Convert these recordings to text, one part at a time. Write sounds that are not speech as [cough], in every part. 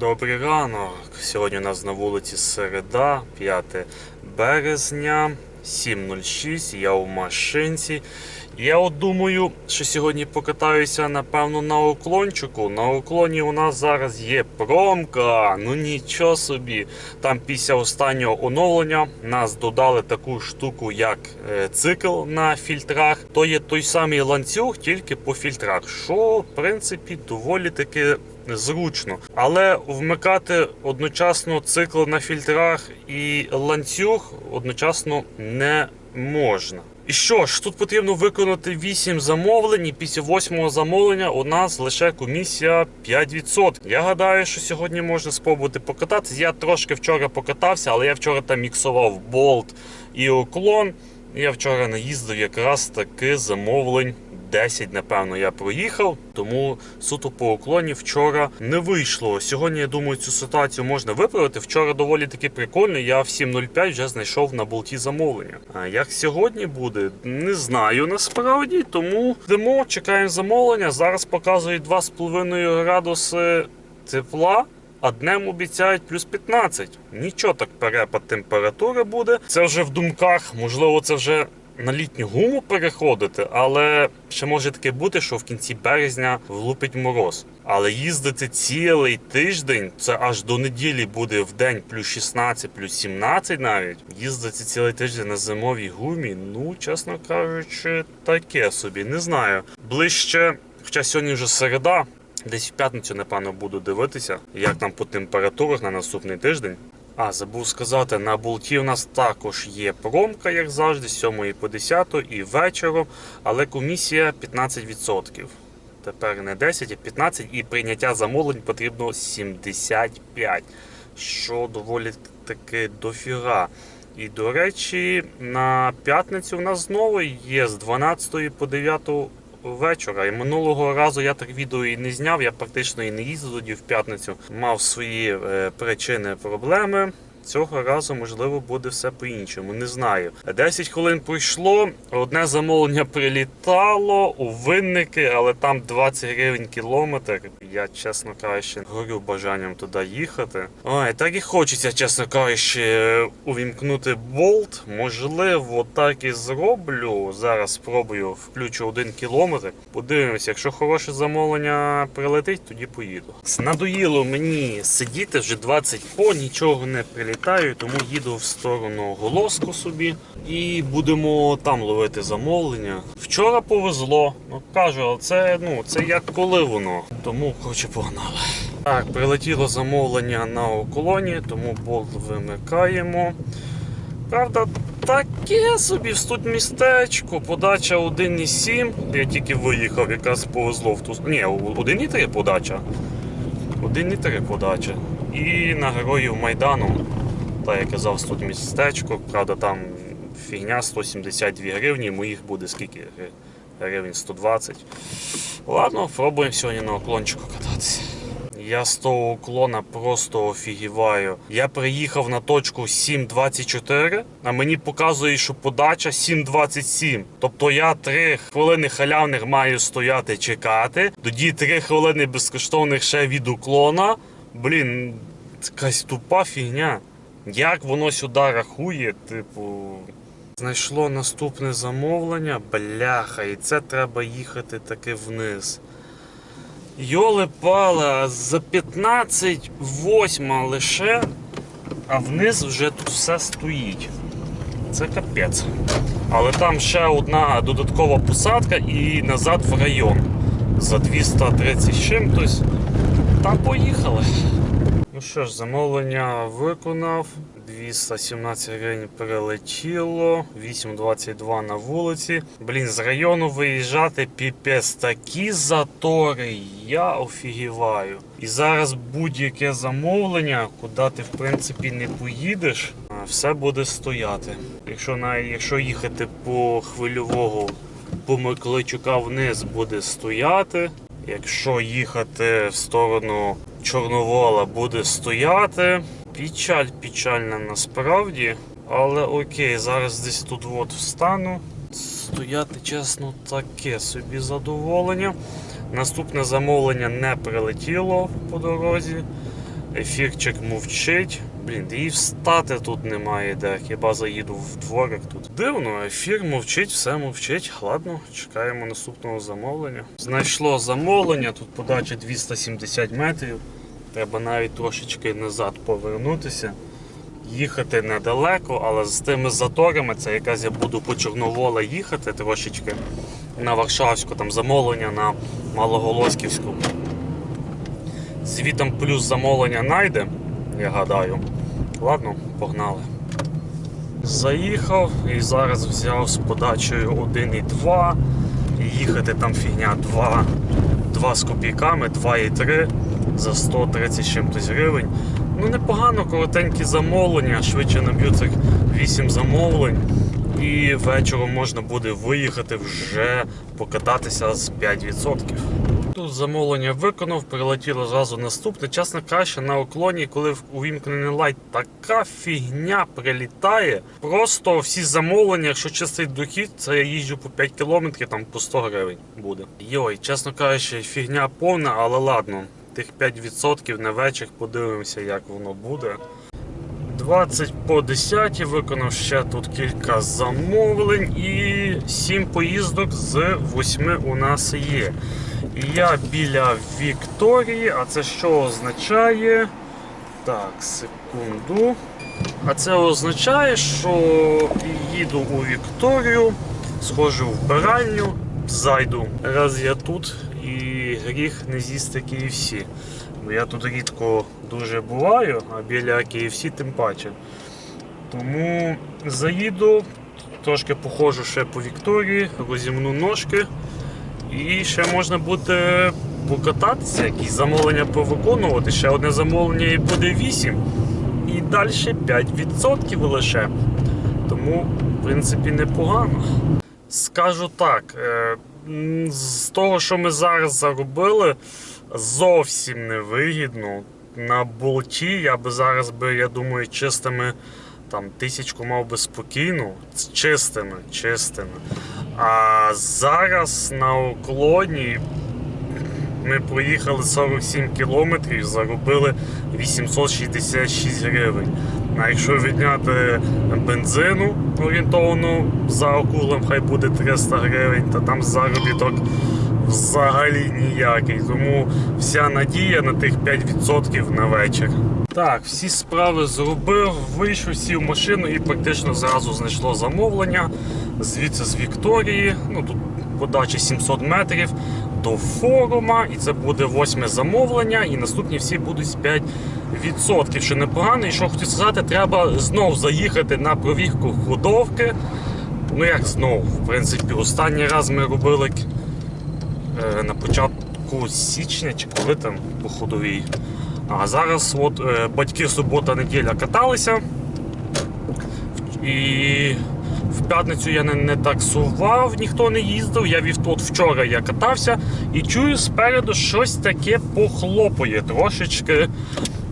Добрий ранок. Сьогодні у нас на вулиці Середа, 5 березня, 7.06. Я у машинці. Я от думаю, що сьогодні покатаюся, напевно, на уклончику. На уклоні у нас зараз є промка. Ну нічого собі. Там після останнього оновлення нас додали таку штуку, як е, цикл на фільтрах. То є той самий ланцюг, тільки по фільтрах, що в принципі доволі таки зручно. Але вмикати одночасно цикл на фільтрах і ланцюг одночасно не можна. І що ж, тут потрібно виконати 8 замовлень, і після 8 замовлення у нас лише комісія 5%. Я гадаю, що сьогодні можна спробувати покататися. Я трошки вчора покатався, але я вчора там міксував болт і уклон. Я вчора наїздив якраз таки замовлень 10, напевно, я проїхав, тому суто по уклоні вчора не вийшло. Сьогодні, я думаю, цю ситуацію можна виправити. Вчора доволі таки прикольно. Я в 7.05 вже знайшов на болті замовлення. А як сьогодні буде, не знаю насправді. Тому йдемо, чекаємо замовлення. Зараз показують 2,5 градуси тепла. А днем обіцяють плюс 15. Нічого так перепад температури буде. Це вже в думках, можливо, це вже на літню гуму переходити, але ще може таке бути, що в кінці березня влупить мороз. Але їздити цілий тиждень, це аж до неділі буде в день плюс 16, плюс 17 навіть. Їздити цілий тиждень на зимовій гумі, ну, чесно кажучи, таке собі, не знаю. Ближче, хоча сьогодні вже середа. Десь в п'ятницю, напевно, буду дивитися, як там по температурах на наступний тиждень. А, забув сказати, на болті у нас також є промка, як завжди, з 7 по 10 і вечором, але комісія 15%. Тепер не 10, а 15 і прийняття замовлень потрібно 75, що доволі таки дофіга. І, до речі, на п'ятницю у нас знову є з 12 по 9 вечора. І минулого разу я так відео і не зняв, я практично і не їздив тоді в п'ятницю. Мав свої е, причини, проблеми. Цього разу, можливо, буде все по-іншому. Не знаю. 10 хвилин пройшло, одне замовлення прилітало у винники, але там 20 гривень кілометр. Я, чесно кажучи, горю бажанням туди їхати. Ой, так і хочеться, чесно кажучи, увімкнути болт. Можливо, так і зроблю. Зараз спробую включу один кілометр. Подивимося, якщо хороше замовлення прилетить, тоді поїду. Надоїло мені сидіти вже 20 по, нічого не прилітаю, тому їду в сторону Голоску собі і будемо там ловити замовлення. Вчора повезло, ну кажу, це ну це як коли воно. Тому хоче погнали. Так, прилетіло замовлення на околоні, тому болт вимикаємо. Правда, таке собі тут містечко, подача 1,7. Я тільки виїхав, якраз повезло в ту. Ні, 1,3 подача. 1,3 подача. І на героїв Майдану, так я казав, тут містечко, правда, там фігня 172 гривні, моїх буде скільки? Гривень 120. Ладно, пробуємо сьогодні на уклончику кататися. Я з того уклона просто офігіваю. Я приїхав на точку 7.24, а мені показує, що подача 7.27. Тобто я 3 хвилини халявних маю стояти чекати, тоді 3 хвилини безкоштовних ще від уклона. Блін, якась тупа фігня. Як воно сюди рахує, типу. Знайшло наступне замовлення, бляха, і це треба їхати таки вниз. Йоли пала за 15 восьма лише, а вниз вже тут все стоїть. Це капець. Але там ще одна додаткова посадка і назад в район. За 230 з чимось. Та поїхали. Ну що ж, замовлення виконав. 217 гривень перелетіло, 8.22 на вулиці. Блін, з району виїжджати піпець такі затори, я офігіваю. І зараз будь-яке замовлення, куди ти в принципі не поїдеш, все буде стояти. Якщо навіть якщо їхати по хвильового по Миколайчука вниз буде стояти. Якщо їхати в сторону Чорновола буде стояти. Печаль печальна насправді. Але окей, зараз десь тут от встану. Стояти, чесно, таке собі задоволення. Наступне замовлення не прилетіло по дорозі. Ефірчик мовчить. Блін, і встати тут немає де. Хіба заїду в дворик тут. Дивно, ефір мовчить, все мовчить. Ладно, чекаємо наступного замовлення. Знайшло замовлення, тут подача 270 метрів. Треба навіть трошечки назад повернутися. Їхати недалеко, але з тими заторами, це якраз я буду по Чорновола їхати трошечки на Варшавську, там замовлення на Малоголосківську. Звітом плюс замовлення найде, я гадаю. Ладно, погнали. Заїхав і зараз взяв з подачею 1,2. Їхати там фігня 2, 2 з копійками, 2,3 за 130 з чимось гривень. Ну непогано, коротенькі замовлення, швидше наб'ю цих 8 замовлень. І вечором можна буде виїхати вже покататися з 5%. Тут замовлення виконав, прилетіло зразу наступне. Чесно кажучи, на уклоні, коли увімкнений лайт, така фігня прилітає. Просто всі замовлення, якщо чистий дохід, це я їжджу по 5 кілометрів, там по 100 гривень буде. Йой, чесно кажучи, фігня повна, але ладно. Тих 5% на вечір подивимося, як воно буде. 20 по 10 виконав ще тут кілька замовлень і 7 поїздок з 8 у нас є. І я біля Вікторії, а це що означає? Так, секунду. А це означає, що їду у Вікторію, схожу в вбиральню, зайду. Раз я тут гріх не з'їсти KFC. Бо я тут рідко дуже буваю, а біля KFC тим паче. Тому заїду, трошки походжу ще по Вікторії, розімну ножки. І ще можна буде покататися, якісь замовлення повиконувати. Ще одне замовлення і буде 8. І далі 5% лише. Тому, в принципі, непогано. Скажу так, е, з того, що ми зараз заробили, зовсім невигідно. На болті я би зараз би, я думаю, чистими там тисячку мав би спокійно, чистими, чистими. А зараз на уклоні ми проїхали 47 кілометрів, заробили 866 гривень. А якщо відняти бензину орієнтовно за окулем, хай буде 300 гривень, то там заробіток взагалі ніякий. Тому вся надія на тих 5% на вечір. Так, всі справи зробив, вийшов, сів машину і практично зразу знайшло замовлення. Звідси з Вікторії. Ну тут подача 700 метрів до форума, і це буде восьме замовлення, і наступні всі будуть з 5%. Що непогано, і що хотів сказати, треба знов заїхати на провірку ходовки. Ну як знов, в принципі, останній раз ми робили е, на початку січня чи коли там по ходовій. А зараз от, е, батьки субота-неділя каталися. І в п'ятницю я не, не таксував, ніхто не їздив. Я вів от вчора я катався і чую спереду щось таке похлопує трошечки.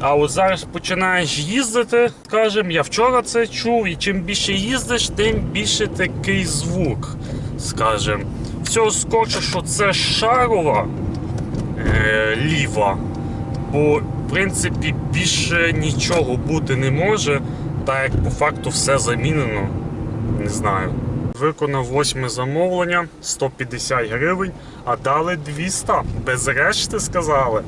А от зараз починаєш їздити, скажем, я вчора це чув, і чим більше їздиш, тим більше такий звук. Скажем, все скоче, що це шарова е, ліва. Бо, в принципі, більше нічого бути не може, так як по факту все замінено. Не знаю. Виконав восьме замовлення 150 гривень, а дали 200. Без решти сказали.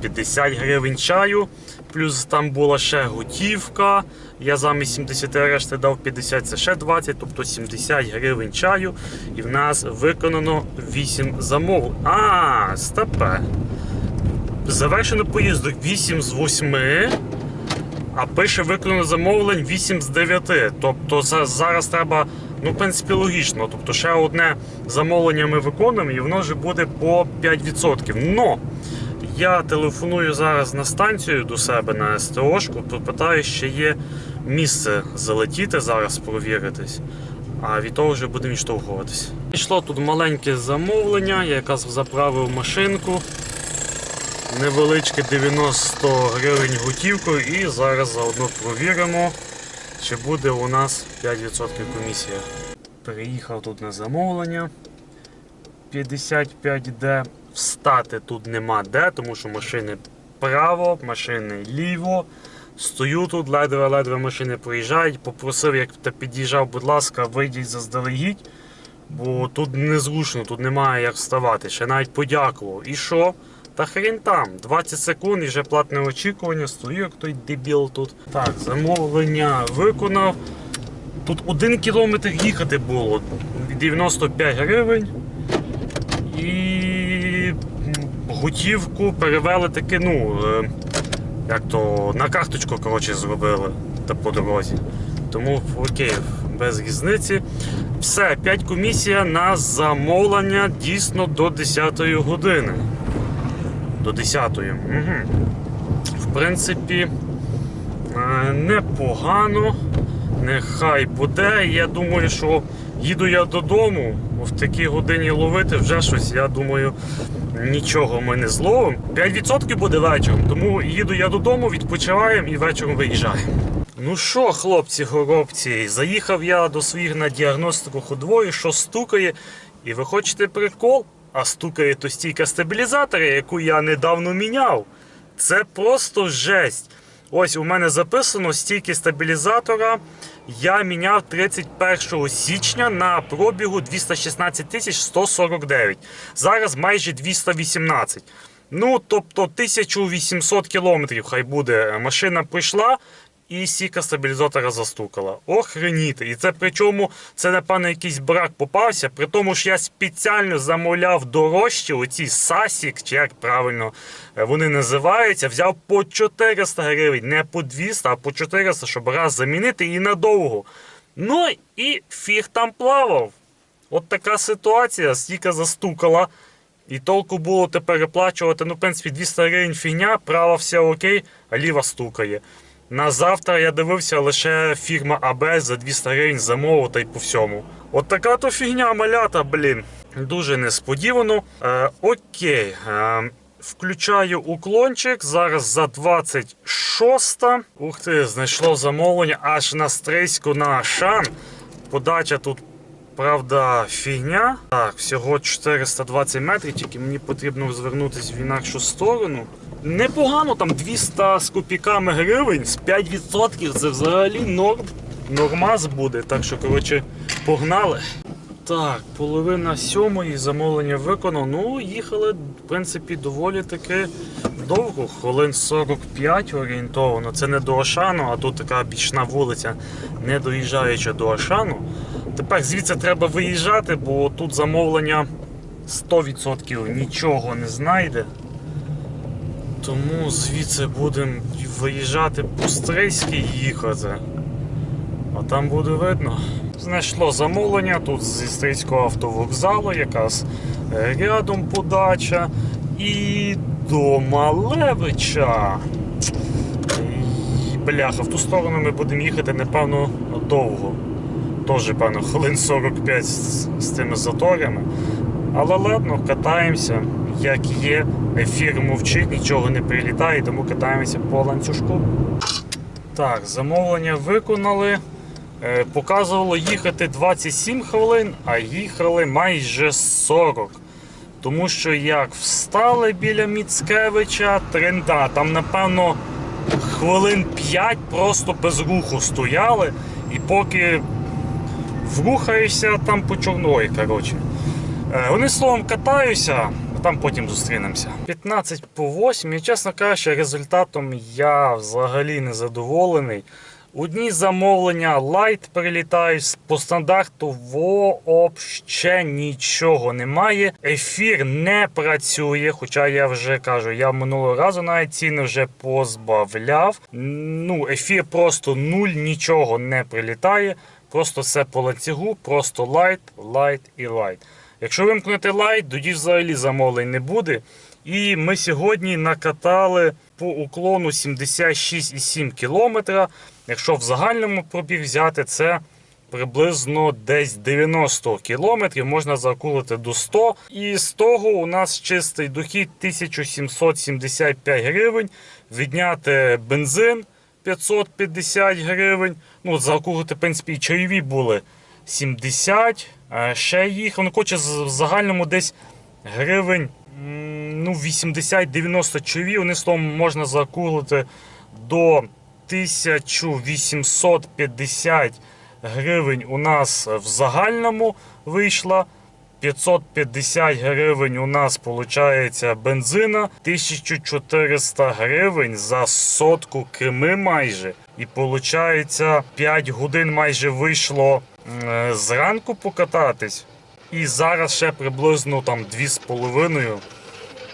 50 гривень чаю, плюс там була ще готівка. Я замість 70 решти дав 50, це ще 20, тобто 70 гривень чаю. І в нас виконано 8 замовлень. А, стопе. Завершено поїздок 8 з 8, а пише виконано замовлень 8 з 9. Тобто за- зараз треба, ну, в принципі, логічно. Тобто ще одне замовлення ми виконуємо і воно вже буде по 5%. Но я телефоную зараз на станцію до себе на СТОшку, попитаю, ще є місце залетіти зараз, провіритись. А від того вже будемо відштовхуватись. Пішло тут маленьке замовлення, я якраз заправив машинку невеличке 90 гривень готівкою і зараз заодно провіримо, чи буде у нас 5% комісія. Переїхав тут на замовлення 55D. Встати тут нема де, тому що машини право, машини ліво. Стою тут, ледве-ледве машини проїжджають. Попросив, як ти під'їжджав, будь ласка, вийдіть заздалегідь, бо тут незручно, тут немає як вставати. Ще навіть подякував. І що? Та хрін там, 20 секунд і вже платне очікування, стою, як той дебіл тут. Так, замовлення виконав. Тут один кілометр їхати було. 95 гривень. І готівку перевели таки, ну, е, як то на карточку коротше, зробили та по дорозі. Тому окей, без різниці. Все, 5 комісія на замовлення дійсно до 10 години. До 10. Угу. В принципі, е, непогано. Нехай буде. Я думаю, що їду я додому в такій годині ловити вже щось. Я думаю, нічого ми не зловимо. 5% буде вечором, тому їду я додому, відпочиваємо і вечором виїжджаємо. Ну що, хлопці, горобці, заїхав я до своїх на діагностику ходової, що стукає. І ви хочете прикол? А стукає то стійка стабілізатора, яку я недавно міняв. Це просто жесть. Ось у мене записано стійки стабілізатора. Я міняв 31 січня на пробігу 216 149. Зараз майже 218. Ну, тобто 1800 кілометрів хай буде. Машина прийшла і стійка стабілізатора застукала. Охреніти. І це причому це, напевно, якийсь брак попався. При тому ж я спеціально замовляв дорожчі, оці Сасік, чи як правильно е, вони називаються, взяв по 400 гривень, не по 200, а по 400, щоб раз замінити і надовго. Ну і фіг там плавав. От така ситуація, стійка застукала. І толку було тепер переплачувати. Ну, в принципі, 200 гривень фігня, права все окей, а ліва стукає. На завтра я дивився лише фірма АБ за 200 гривень й по всьому. От така то фігня малята, блін. Дуже несподівано. Е, окей. Е, включаю уклончик. Зараз за 26. Ух ти, знайшло замовлення аж на стрийську на Ашан. Подача тут Правда, фігня. Так, всього 420 метрів, тільки мені потрібно звернутися в інакшу сторону. Непогано, там 200 з копійками гривень, з 5% це взагалі норм. Нормаз буде. Так що, коротше, погнали. Так, половина сьомої замовлення виконано. Ну, їхали, в принципі, доволі таки довго, хвилин 45 орієнтовано. Це не до Ашану, а тут така бічна вулиця, не доїжджаючи до Ашану. Тепер звідси треба виїжджати, бо тут замовлення 100% нічого не знайде. Тому звідси будемо виїжджати по Стрийській їхати. А там буде видно. Знайшло замовлення тут зі Стрийського автовокзалу, якраз е, рядом подача. І до Малевича. І, Бляха, в ту сторону ми будемо їхати, напевно, довго. Теж, певно, хвилин 45 з, з тими заторами. Але ладно, катаємося, як є. Ефір мовчить, нічого не прилітає, тому катаємося по ланцюжку. Так, замовлення виконали. Е, Показувало їхати 27 хвилин, а їхали майже 40. Тому що як встали біля Міцкевича, тренда, там, напевно, хвилин 5 просто без руху стояли. І поки врухаєшся там по чорної, коротше. Е, Вони словом катаюся, там потім зустрінемося. 15 по 8. І, чесно кажучи, результатом я взагалі не задоволений. Одні замовлення лайт прилітають по стандарту вообще нічого немає. Ефір не працює, хоча я вже кажу, я минулого разу навіть ціни вже позбавляв. Ну, ефір просто нуль, нічого не прилітає. Просто все по ланцюгу, просто лайт, лайт і лайт. Якщо вимкнути лайт, тоді взагалі замовлень не буде. І ми сьогодні накатали по уклону 76,7 км. Якщо в загальному пробіг взяти, це приблизно десь 90 км, можна закулити до 100. І з того у нас чистий дохід 1775 гривень. Відняти бензин 550 гривень. Ну, закулити, в принципі, і чайові були 70. А ще їх, ну, хоче в загальному десь гривень. ну, 80-90 човів, вони словом можна закуглити до 1850 гривень у нас в загальному вийшла. 550 гривень у нас виходить бензина, 1400 гривень за сотку кими майже. І виходить 5 годин майже вийшло зранку покататись. І зараз ще приблизно там 2,5.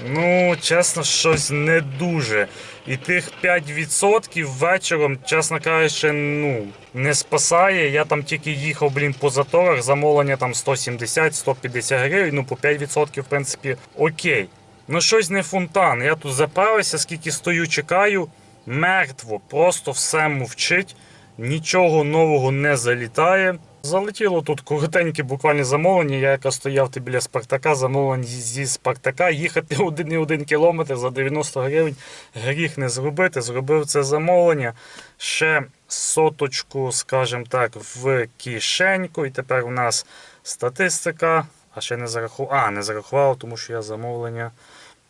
Ну, чесно, щось не дуже. І тих 5% вечором, чесно кажучи, ну, не спасає. Я там тільки їхав, блін, по заторах, замовлення там 170-150 гривень, ну по 5%, в принципі, окей. Ну щось не фонтан. Я тут заправився, скільки стою, чекаю. Мертво, просто все мовчить, нічого нового не залітає. Залетіло тут коротеньке буквально замовлення. Я яка стояв ти біля Спартака, замовлення зі Спартака. Їхати [laughs] один і один кілометр за 90 гривень. Гріх не зробити. Зробив це замовлення. Ще соточку, скажімо так, в кишеньку. І тепер у нас статистика. А ще не зарахував. А, не зарахував, тому що я замовлення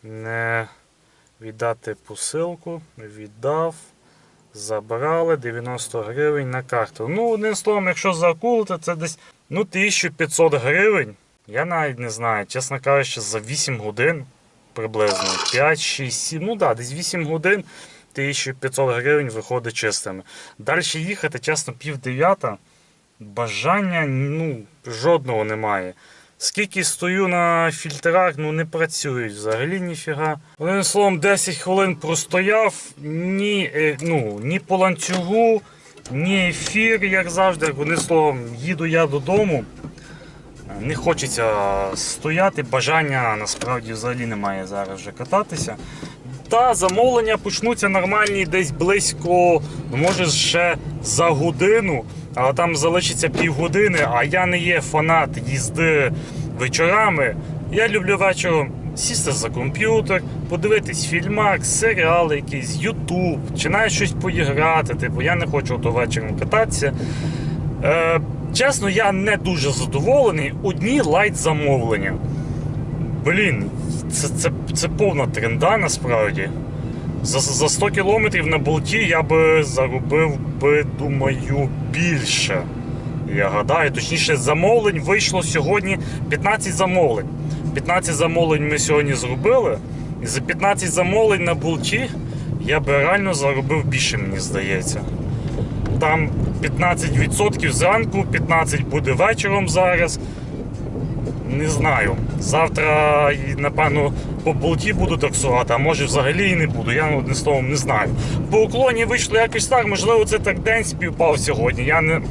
не віддати посилку. Віддав. Забрали 90 гривень на карту. Ну, одним словом, якщо закулити, це десь ну, 1500 гривень. Я навіть не знаю, чесно кажучи, за 8 годин приблизно 5, 6, 7, ну да, десь 8 годин 1500 гривень виходить чистими. Далі їхати, чесно, пів дев'ята. Бажання ну, жодного немає. Скільки стою на фільтрах, ну не працюють взагалі ніфіга. Одним словом, 10 хвилин простояв, ні, е, ну, ні по ланцюгу, ні ефір, як завжди. Одним словом, їду я додому. Не хочеться стояти, бажання насправді взагалі немає зараз вже кататися. Та замовлення почнуться нормальні десь близько, ну може ще за годину, але там залишиться півгодини, а я не є фанат їзди вечорами. Я люблю вечором сісти за комп'ютер, подивитись фільмак, серіал якийсь, Ютуб, чи навіть щось поіграти. Типу, я не хочу ото вечором кататися. Е, чесно, я не дуже задоволений. Одні лайт замовлення. Блін, це, це, це повна тренда насправді. За, за 100 кілометрів на болті я би заробив би, думаю, більше. Я гадаю, точніше, замовлень вийшло сьогодні 15 замовлень. 15 замовлень ми сьогодні зробили. І за 15 замовлень на болті я би реально заробив більше, мені здається. Там 15% зранку, 15% буде вечором зараз. Не знаю. Завтра, напевно, по болті буду таксувати, а може взагалі і не буду. Я ну, одним словом не знаю. По уклоні вийшло якось так, можливо, це так день співпав сьогодні. Я не,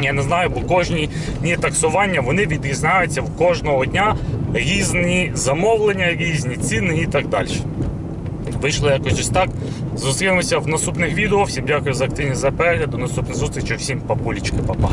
я не знаю, бо кожні дні таксування вони відрізняються в кожного дня різні замовлення, різні ціни і так далі. Вийшло якось ось так. Зустрінемося в наступних відео. Всім дякую за активність за перегляд. До наступних зустрічей. Всім папулічки, папа.